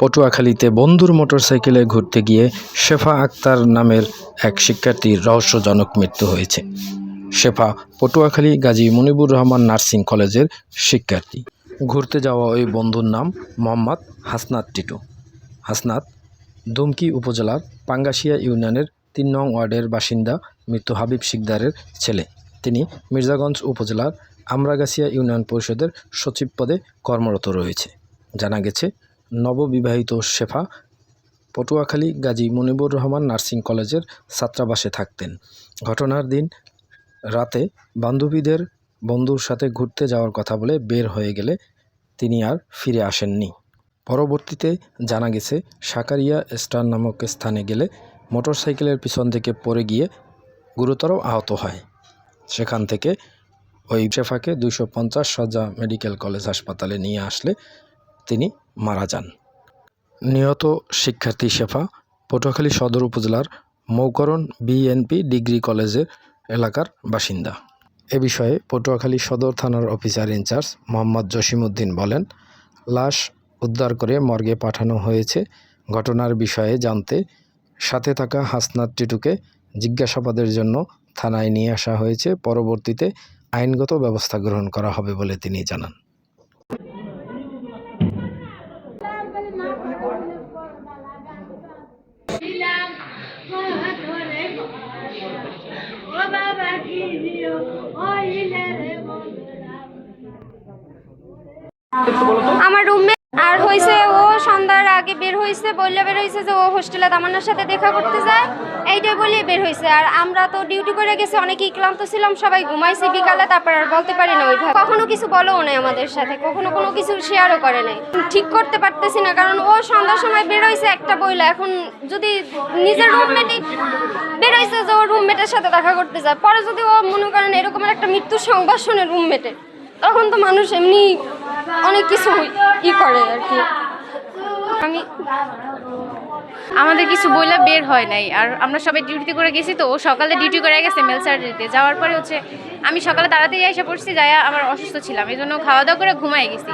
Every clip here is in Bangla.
পটুয়াখালীতে বন্ধুর মোটরসাইকেলে ঘুরতে গিয়ে শেফা আক্তার নামের এক শিক্ষার্থীর রহস্যজনক মৃত্যু হয়েছে। শেফা পটুয়াখালী গাজী মনিবুর রহমান নার্সিং কলেজের শিক্ষার্থী। ঘুরতে যাওয়া ওই বন্ধুর নাম মোহাম্মদ হাসনাত টিটু। হাসনাত দুমকি উপজেলার পাঙ্গাশিয়া ইউনিয়নের তিন নং ওয়ার্ডের বাসিন্দা মৃত্যু হাবিব শিকদারের ছেলে। তিনি মির্জাগঞ্জ উপজেলার আমরাগাছিয়া ইউনিয়ন পরিষদের সচিব পদে কর্মরত রয়েছে। জানা গেছে নববিবাহিত শেফা পটুয়াখালী গাজী মনিবুর রহমান নার্সিং কলেজের ছাত্রাবাসে থাকতেন। ঘটনার দিন রাতে বান্ধবীদের বন্ধুর সাথে ঘুরতে যাওয়ার কথা বলে বের হয়ে গেলে তিনি আর ফিরে আসেননি। পরবর্তীতে জানা গেছে সাকারিয়া স্টার নামক স্থানে গেলে মোটরসাইকেলের পিছন থেকে পড়ে গিয়ে গুরুতর আহত হয়। সেখান থেকে ওই শেফাকে দুশো পঞ্চাশ সজ্জা মেডিকেল কলেজ হাসপাতালে নিয়ে আসলে তিনি মারা যান। নিহত শিক্ষার্থী শেফা পটুয়াখালী সদর উপজেলার মৌকরণ বিএনপি ডিগ্রি কলেজের এলাকার বাসিন্দা। এ বিষয়ে পটুয়াখালী সদর থানার অফিসার ইনচার্জ মোহাম্মদ জসিমউদ্দিন বলেন, লাশ উদ্ধার করে মর্গে পাঠানো হয়েছে। ঘটনার বিষয়ে জানতে সাথে থাকা হাসনাত টিটুকে জিজ্ঞাসাবাদের জন্য থানায় নিয়ে আসা হয়েছে। পরবর্তীতে আইনগত ব্যবস্থা গ্রহণ করা হবে বলে তিনি জানান ছিলাম মহাধরে বাবা কি আমার রুমে আর হয়েছে সন্ধ্যার আগে বের হয়েছে বললে বের হয়েছে যে ও হোস্টেলে তামান্নার সাথে দেখা করতে যায়, এইটাই বলে বের হয়েছে আর আমরা তো ডিউটি করে গেছি, অনেকেই ক্লান্ত ছিলাম, সবাই ঘুমাইছি বিকালে, তারপর আর বলতে পারি না ওইভাবে। কখনো কিছু বলেও নাই আমাদের সাথে, কখনো কোনো কিছু শেয়ারও করে নাই। ঠিক করতে পারতেছি না, কারণ ও সন্ধ্যার সময় বের হয়েছে একটা বইলা, এখন যদি নিজের রুমমেটই বের হয়েছে যে ও রুমমেটের সাথে দেখা করতে যায়, পরে যদি ও মনে করেন এরকম একটা মৃত্যুর সংবাদ শোনে রুমমেটের তখন তো মানুষ এমনি অনেক কিছু ই করে আর কি। আমি আমাদের কিছু বইলা বের হয় নাই। আর আমরা সবাই ডিউটিতে করে গেছি তো, ও সকালে ডিউটি করে গেছে মেল সার্জারিতে যাওয়ার পরে হচ্ছে, আমি সকালে তাড়াতাড়ি এসে পড়ছি যাই আমার অসুস্থ ছিলাম। এই জন্য খাওয়া দাওয়া করে ঘুমাই গেছি।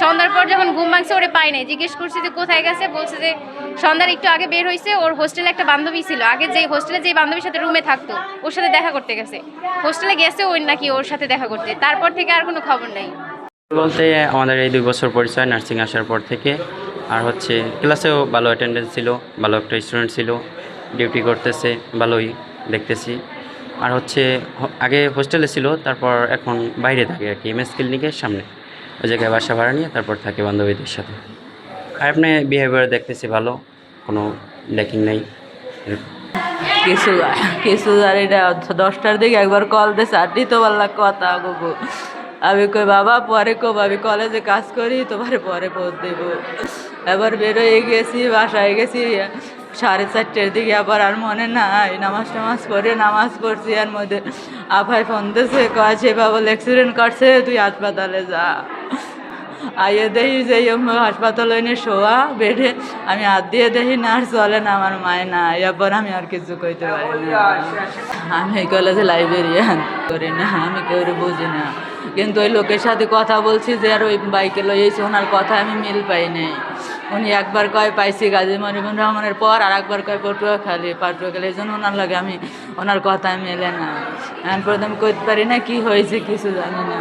সন্ধ্যার পর যখন ঘুম ভাঙছে, ওরে পাই নাই। জিজ্ঞেস করছি যে কোথায় গেছে? বলছে যে সন্ধ্যার একটু আগে বের হয়েছে ওর হোস্টেলে একটা বান্ধবী ছিল। আগে যে হোস্টেলে যে বান্ধবীর সাথে রুমে থাকতো, ওর সাথে দেখা করতে গেছে। হোস্টেলে গেছে ওই নাকি ওর সাথে দেখা করতে। তারপর থেকে আর কোনো খবর নাই। বলতে আমাদের এই দুই বছর পরিচয় নার্সিং আসার পর থেকে। আর হচ্ছে ক্লাসেও ভালো অ্যাটেন্ডেন্স ছিল, ভালো একটা স্টুডেন্ট ছিল ডিউটি করতেছে, ভালোই দেখতেছি। আর হচ্ছে আগে হোস্টেলে ছিল, তারপর এখন বাইরে থাকে আর কি এম এস ক্লিনিকের সামনে। ওই জায়গায় বাসা ভাড়া নিয়ে তারপর থাকে বান্ধবীদের সাথে। আর আপনি বিহেভিয়ার দেখতেছি ভালো, কোনো ল্যাকিং নেই। কিছু কিছু আর এটা দশটার দিকে একবার কল দিয়েছে আর দিতে পারলাম কথা, গুগু। আমি কই, বাবা, পরে কব, আমি কলেজে কাজ করি, তোমার পরে পৌঁছ দেব। এবার বেরোয় গেছি, বাসায় গেছি। সাড়ে চারটের দিকে আবার আর মনে নাই, নামাজ টামাজ করে নামাজ পড়ছি আর মধ্যে। আফাই ফোন দিয়েছে কয় সে বাবা অ্যাক্সিডেন্ট করছে তুই হাসপাতালে যা। আইয়ে দেখি যে হাসপাতালে এনে শোয়া, বেডে। আমি হাত দিয়ে দেখি না আর চলে না, আমার মায় না এরপর আমি আর কিছু কইতে পারি আমি এই কলেজে লাইব্রেরিয়ান করি না, আমি কেউ বুঝি না। কিন্তু ওই লোকের সাথে কথা বলছি যে, আর ওই বাইকে লইয়েছি ওনার কথা আমি মিল পাই নাই। উনি একবার কয় পাইছি গাজী মরিবুর রহমানের পর, আর একবার কয় পটুয়া খালি পাটুয়া খালি। এই জন্য ওনার লাগে আমি, ওনার কথা মেলে না। এখন পর্যন্ত করতে পারি না কি হয়েছে, কিছু জানি না।